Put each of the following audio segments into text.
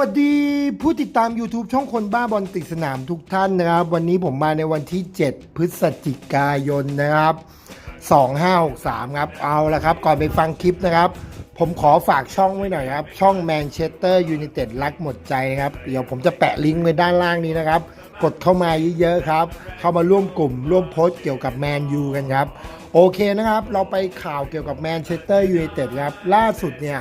สวัสดีผู้ติดตาม YouTube ช่องคนบ้าบอลติดสนามทุกท่านนะครับ วันนี้ผมมาในวันที่ 7 พฤศจิกายนนะครับ 2563 ครับเอาละครับ ก่อนไปฟังคลิปนะครับ ผมขอฝากช่องไว้หน่อยครับ ช่องแมนเชสเตอร์ยูไนเต็ดรักหมดใจครับ เดี๋ยวผมจะแปะลิงก์ไว้ด้านล่างนี้นะครับ กดเข้ามาเยอะๆครับ เข้ามาร่วมกลุ่ม ร่วมโพสต์เกี่ยวกับแมนยูกันครับ โอเคนะครับ เราไปข่าวเกี่ยวกับแมนเชสเตอร์ยูไนเต็ดครับล่าสุดเนี่ย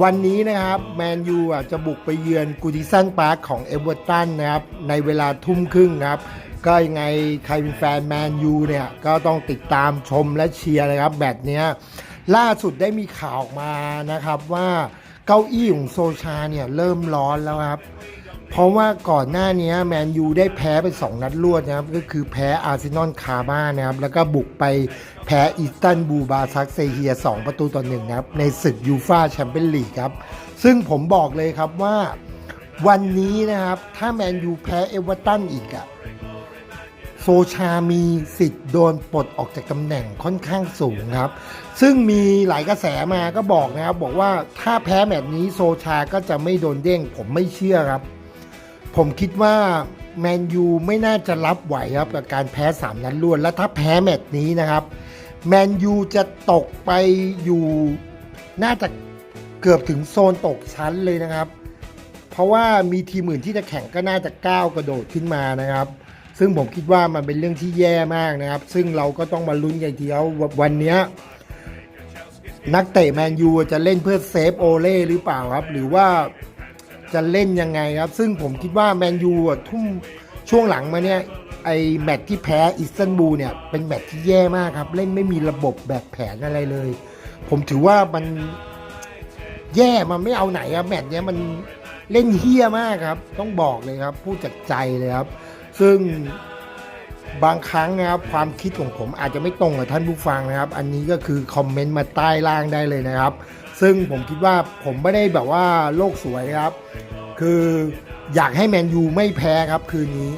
วันนี้นะครับแมนยูอะจะบุกไปเยือนกูดิสันพาร์คของเอเวอร์ตันนะครับในเวลาทุ่มครึ่งนะครับ ก็ยังไงใครเป็นแฟนแมนยูเนี่ย ก็ต้องติดตามชมและเชียร์นะครับแบบเนี้ยล่าสุดได้มีข่าวออกมานะครับว่าเก้าอี้ของโซชาเนี่ยเริ่มร้อนแล้วครับ เพราะว่าก่อนหน้านี้แมนยูได้แพ้ไป 2 นัดรวดนะครับ ก็คือแพ้อาร์เซนอลคาบ้านนะครับ แล้วก็บุกไปแพ้อิสตันบูลบาซักเซเฮีย 2 ประตูต่อหนึ่งนะครับ ในศึกยูฟาแชมเปี้ยนลีกครับ ซึ่งผมบอกเลยครับว่าวันนี้นะครับ ถ้าแมนยูแพ้เอเวอร์ตันอีกอะโซชามีสิทธิ์โดนปลดออกจากตำแหน่งค่อนข้างสูงครับ ซึ่งมีหลายกระแสมาก็บอกนะครับ บอกว่าถ้าแพ้แมตช์นี้โซชาก็จะไม่โดนเด้งผมไม่เชื่อครับ ผมคิดว่าแมนยูไม่น่าจะรับไหวครับกับการแพ้ 3 นัดรวด และถ้าแพ้แมตช์นี้นะครับแมนยูจะตกไปอยู่น่าจะเกือบถึงโซนตกชั้นเลยนะครับ เพราะว่ามีทีมอื่นที่จะแข่งก็น่าจะก้าวกระโดดขึ้นมานะครับ ซึ่งผมคิดว่ามันเป็นเรื่องที่แย่มากนะครับ ซึ่งเราก็ต้องมาลุ้นกันอีกทีว่าวันนี้นักเตะแมนยูจะเล่นเพื่อเซฟโอเล่หรือเปล่าครับ หรือว่า จะเล่นยังไงครับ ซึ่งผมคิดว่าแมนยูทุ่มช่วงหลังมาเนี่ยไอแมตช์ที่แพ้อิสตันบูลเนี่ยเป็นแมตช์ที่แย่มากครับ เล่นไม่มีระบบแบบแผนอะไรเลย ผมถือว่ามันแย่มันไม่เอาไหนครับแมตช์เนี้ยมันเล่นเฮี้ยมากครับ ต้องบอกเลยครับ พูดจากใจเลยครับ ซึ่งบางครั้งนะครับความคิดของผมอาจจะไม่ตรงกับท่านผู้ฟังนะครับ อันนี้ก็คือคอมเมนต์มาใต้ล่างได้เลยนะครับ ซึ่งผมคิดว่าผมไม่ได้แบบว่าโลกสวยครับ คืออยากให้แมนยูไม่แพ้ครับคืนนี้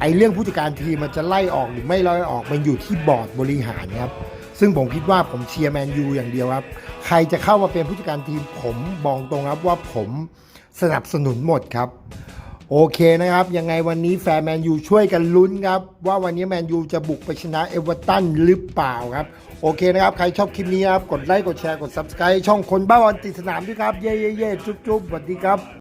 ไอเรื่องผู้จัดการทีมมันจะไล่ออกหรือไม่ไล่ออกมันอยู่ที่บอร์ดบริหารครับ ซึ่งผมคิดว่าผมเชียร์แมนยูอย่างเดียวครับ ใครจะเข้ามาเป็นผู้จัดการทีมผมบอกตรงครับว่าผมสนับสนุนหมดครับ โอเคนะครับ ยังไงวันนี้แฟนแมนยูช่วยกันลุ้นครับ ว่าวันนี้แมนยูจะบุกไปชนะเอเวอร์ตันหรือเปล่าครับ โอเคนะครับ ใครชอบคลิปนี้ครับ กดไลค์ กดแชร์ กด subscribe ช่องคนบ้าบอลติดสนามด้วยครับ เย่เย่เย่จุ๊บจุ๊บสวัสดีครับ